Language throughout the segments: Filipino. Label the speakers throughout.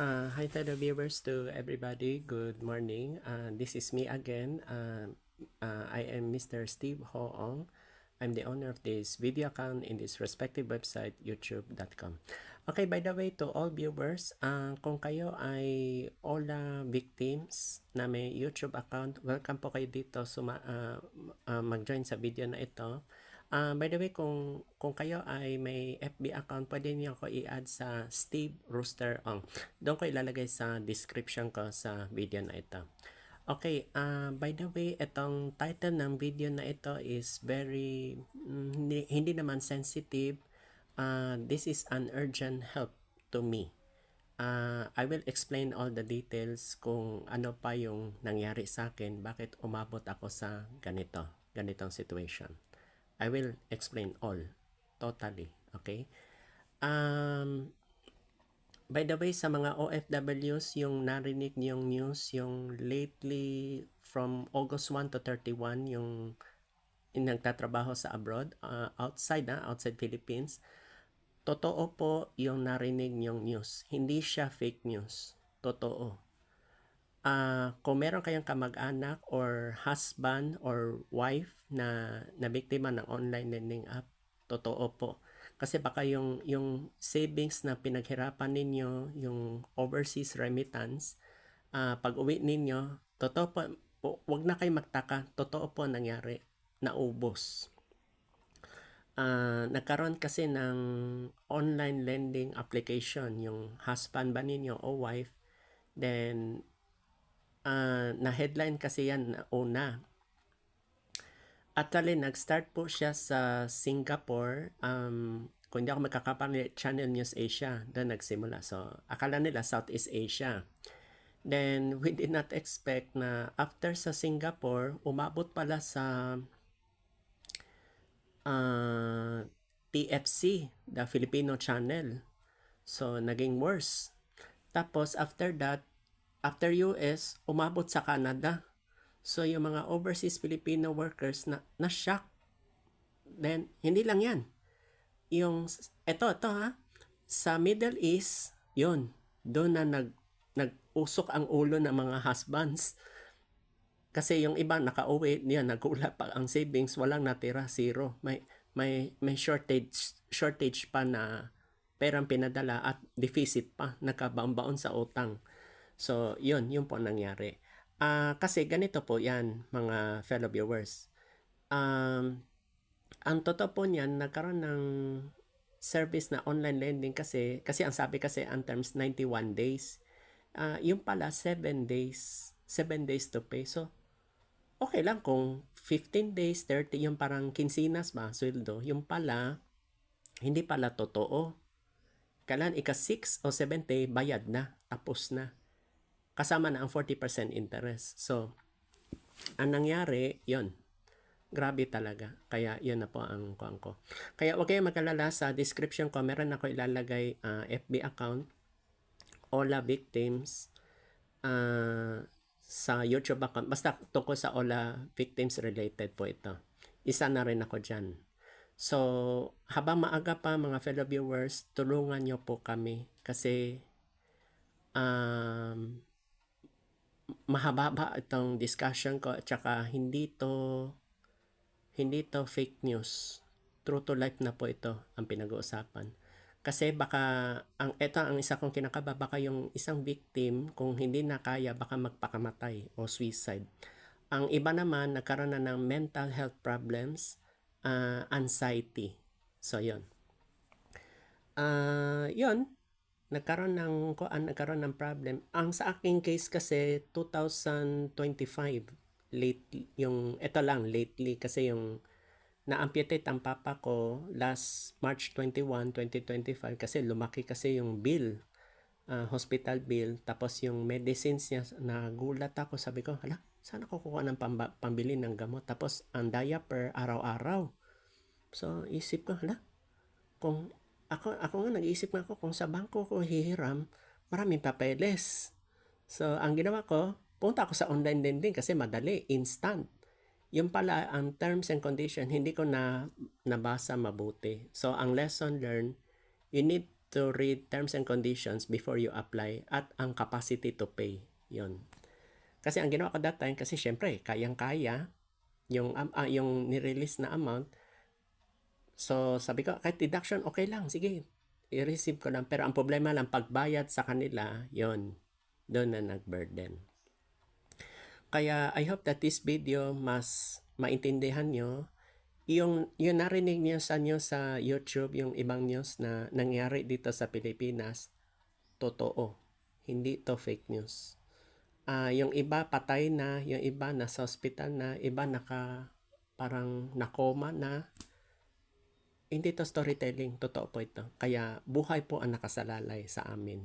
Speaker 1: Uh, hi to the viewers to everybody. Good morning. Uh, this is me again. Uh, uh, I am Mr. Steve Hoong. I'm the owner of this video account in this respective website, youtube.com. Okay, by the way, to all viewers, uh, kung kayo ay OLA victims na may YouTube account, welcome po kayo dito suma, uh, uh, mag-join sa video na ito. Uh, by the way, kung, kung kayo ay may FB account, pwede niyo ako i-add sa Steve Rooster Ong. Doon ko ilalagay sa description ko sa video na ito. Okay, uh, by the way, itong title ng video na ito is very, mm, hindi, hindi naman sensitive. Uh, this is an urgent help to me. Uh, I will explain all the details kung ano pa yung nangyari sa akin, bakit umabot ako sa ganito, ganitong situation. I will explain all totally, okay? Um by the way sa mga OFWs yung narinig yung news yung lately from August 1 to 31 yung yung nagtatrabaho sa abroad uh, outside na outside Philippines totoo po yung narinig yung news. Hindi siya fake news. Totoo uh, kung meron kayong kamag-anak or husband or wife na nabiktima ng online lending app, totoo po. Kasi baka yung, yung savings na pinaghirapan ninyo, yung overseas remittance, uh, pag uwi ninyo, totoo po, wag na kayo magtaka, totoo po nangyari, naubos. Uh, nagkaroon kasi ng online lending application, yung husband ba ninyo o wife, then uh, na-headline kasi yan na una. Actually, nag-start po siya sa Singapore. Um, kung hindi ako magkakapamili, Channel News Asia. Doon nagsimula. So, akala nila Southeast Asia. Then, we did not expect na after sa Singapore, umabot pala sa uh, TFC, the Filipino channel. So, naging worse. Tapos, after that, After US, umabot sa Canada. So, yung mga overseas Filipino workers na na-shock. Then, hindi lang yan. Yung, eto, eto ha, sa Middle East, yun, doon na nag, nag-usok ang ulo ng mga husbands. Kasi yung iba nakauwi, niya nagula pa ang savings, walang natira, zero. May may may shortage shortage pa na perang pinadala at deficit pa nakabaon sa utang. So, yun, yun po nangyari. Uh, kasi ganito po yan, mga fellow viewers. Um, ang totoo po niyan, nagkaroon ng service na online lending kasi, kasi ang sabi kasi ang terms 91 days. Uh, yung pala 7 days, 7 days to pay. So, okay lang kung 15 days, 30, yung parang kinsinas ba, sweldo. Yung pala, hindi pala totoo. Kailan ika 6 o 7 day, bayad na, tapos na kasama na ang 40% interest. So, ang nangyari, yon Grabe talaga. Kaya yun na po ang kuang ko. Kaya wag kayong magkalala sa description ko. Meron ako ilalagay uh, ah, FB account. Ola Victims. Uh, sa YouTube account. Basta tungkol sa Ola Victims related po ito. Isa na rin ako dyan. So, habang maaga pa mga fellow viewers, tulungan nyo po kami. Kasi, um, mahaba itong discussion ko at saka hindi to hindi to fake news. True to life na po ito ang pinag-uusapan. Kasi baka ang ito ang isa kong kinakaba baka yung isang victim kung hindi na kaya baka magpakamatay o suicide. Ang iba naman nagkaroon na ng mental health problems, uh, anxiety. So yon. Uh, yon, nagkaroon ng kuan nagkaroon ng problem. Ang sa aking case kasi 2025 late yung ito lang lately kasi yung na-amputate ang papa ko last March 21, 2025 kasi lumaki kasi yung bill uh, hospital bill. Tapos yung medicines niya nagulat ako. Sabi ko hala sana ko kukuha ng pamba, pambili ng gamot. Tapos ang diaper araw-araw. So isip ko hala kung ako, ako nga nag-iisip nga ako kung sa bangko ko hihiram, maraming papeles. So, ang ginawa ko, punta ako sa online lending kasi madali, instant. Yung pala, ang terms and condition, hindi ko na nabasa mabuti. So, ang lesson learned, you need to read terms and conditions before you apply at ang capacity to pay. Yon. Kasi ang ginawa ko that time, kasi syempre, kayang-kaya yung, ah, yung nirelease na amount. So, sabi ko, kahit deduction, okay lang, sige, i-receive ko lang. Pero ang problema lang, pagbayad sa kanila, yon doon na nag-burden. Kaya I hope that this video mas maintindihan nyo yung, yung narinig niyo sa nyo sa YouTube, yung ibang news na nangyari dito sa Pilipinas, totoo. Hindi to fake news. Ah, yung iba patay na, yung iba nasa hospital na, iba naka parang nakoma na. Hindi to storytelling, totoo po ito. Kaya buhay po ang nakasalalay sa amin.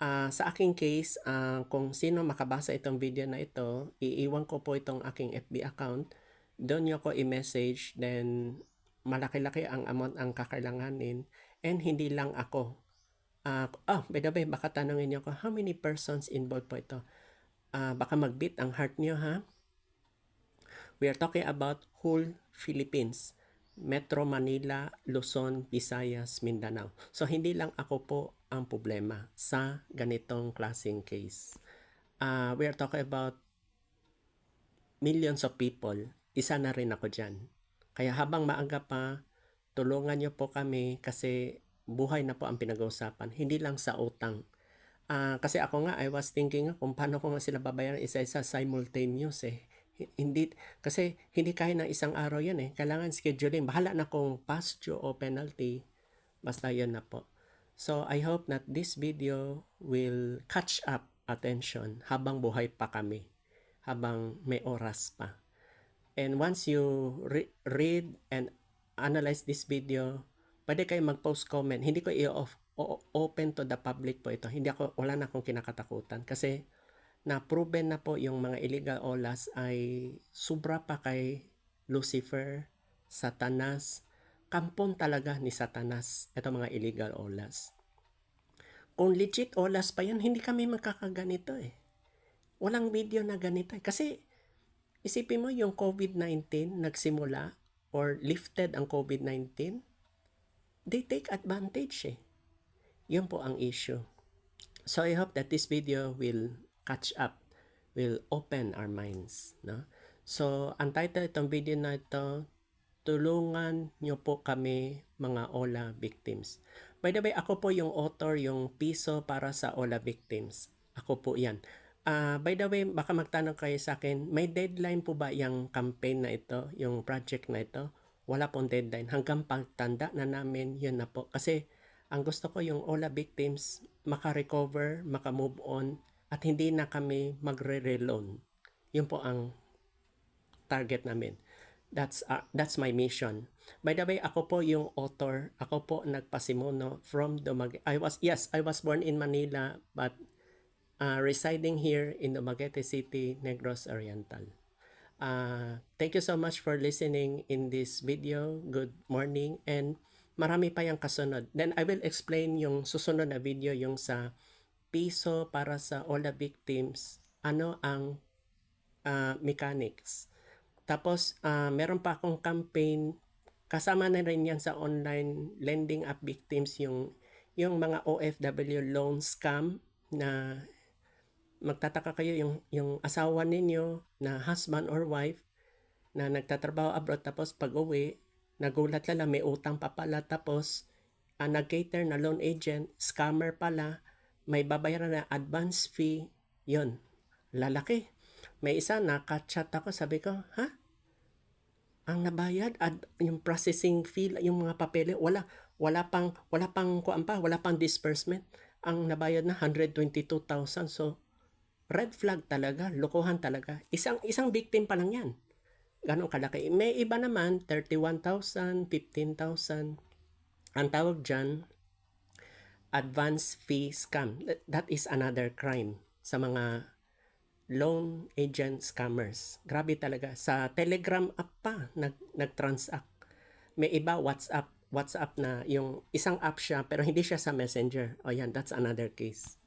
Speaker 1: Ah, sa aking case, ah, kung sino makabasa itong video na ito, iiwan ko po itong aking FB account. Doon nyo ko i-message, then malaki-laki ang amount ang kakailanganin. And hindi lang ako. Ah, oh, by the way, baka tanongin nyo ko, how many persons involved po ito? Ah, baka magbit ang heart nyo, ha? We are talking about whole Philippines. Metro Manila, Luzon, Visayas, Mindanao. So, hindi lang ako po ang problema sa ganitong klaseng case. Ah, we are talking about millions of people. Isa na rin ako dyan. Kaya habang maaga pa, tulungan niyo po kami kasi buhay na po ang pinag-uusapan. Hindi lang sa utang. Ah, kasi ako nga, I was thinking kung paano ko nga sila babayaran isa-isa simultaneous eh. Hindi, kasi hindi kaya ng isang araw yan eh. Kailangan scheduling. Bahala na kung past due o penalty. Basta yun na po. So, I hope that this video will catch up attention habang buhay pa kami. Habang may oras pa. And once you re- read and analyze this video, pwede kayo mag-post comment. Hindi ko i-off o- open to the public po ito. Hindi ako wala na akong kinakatakutan kasi na proven na po yung mga illegal olas ay sobra pa kay Lucifer, Satanas, kampon talaga ni Satanas ito mga illegal olas. Kung legit olas pa yan, hindi kami magkakaganito eh. Walang video na ganito eh. Kasi isipin mo yung COVID-19 nagsimula or lifted ang COVID-19, they take advantage eh. Yun po ang issue. So I hope that this video will catch up, will open our minds. No? So ang title itong video na ito, tulungan nyo po kami mga OLA victims. By the way, ako po yung author, yung piso para sa OLA victims. Ako po yan. Ah, by the way, baka magtanong kayo sa akin, may deadline po ba yung campaign na ito, yung project na ito? Wala pong deadline. Hanggang pagtanda na namin, yun na po. Kasi ang gusto ko yung OLA victims maka-recover, maka-move on, at hindi na kami magre-reloan. Yun po ang target namin. That's uh, that's my mission. By the way, ako po yung author. Ako po nagpasimuno from Dumaguete. I was yes, I was born in Manila but uh, residing here in Dumaguete City, Negros Oriental. Uh, thank you so much for listening in this video. Good morning and marami pa yung kasunod. Then I will explain yung susunod na video yung sa piso para sa all the victims. Ano ang uh, mechanics. Tapos, ah, meron pa akong campaign. Kasama na rin yan sa online lending app victims yung, yung mga OFW loan scam na magtataka kayo yung, yung asawa ninyo na husband or wife na nagtatrabaho abroad tapos pag uwi, nagulat lala may utang pa pala tapos uh, nag-cater na loan agent, scammer pala, may babayaran na advance fee, yon lalaki. May isa naka-chat ako, sabi ko, ha? Ang nabayad at yung processing fee, yung mga papel, wala wala pang wala pang kuan pa, wala pang disbursement. Ang nabayad na 122,000. So red flag talaga, lokohan talaga. Isang isang victim pa lang 'yan. Ganon kalaki. May iba naman 31,000, 15,000. Ang tawag diyan advance fee scam. That, is another crime sa mga loan agent scammers. Grabe talaga. Sa Telegram app pa, nag, nag-transact. May iba WhatsApp, WhatsApp na yung isang app siya pero hindi siya sa Messenger. O yan, that's another case.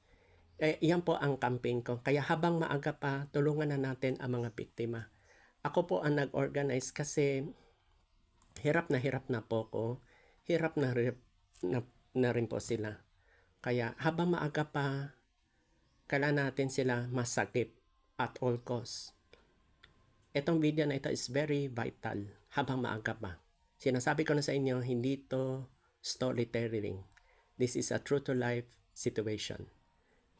Speaker 1: Eh, yan po ang campaign ko. Kaya habang maaga pa, tulungan na natin ang mga biktima. Ako po ang nag-organize kasi hirap na hirap na po ko. Hirap na na na rin po sila. Kaya habang maaga pa, kailangan natin sila masakip at all costs. Itong video na ito is very vital habang maaga pa. Sinasabi ko na sa inyo, hindi to storytelling. This is a true to life situation.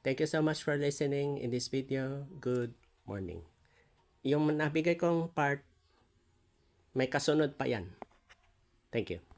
Speaker 1: Thank you so much for listening in this video. Good morning. Yung nabigay kong part, may kasunod pa yan. Thank you.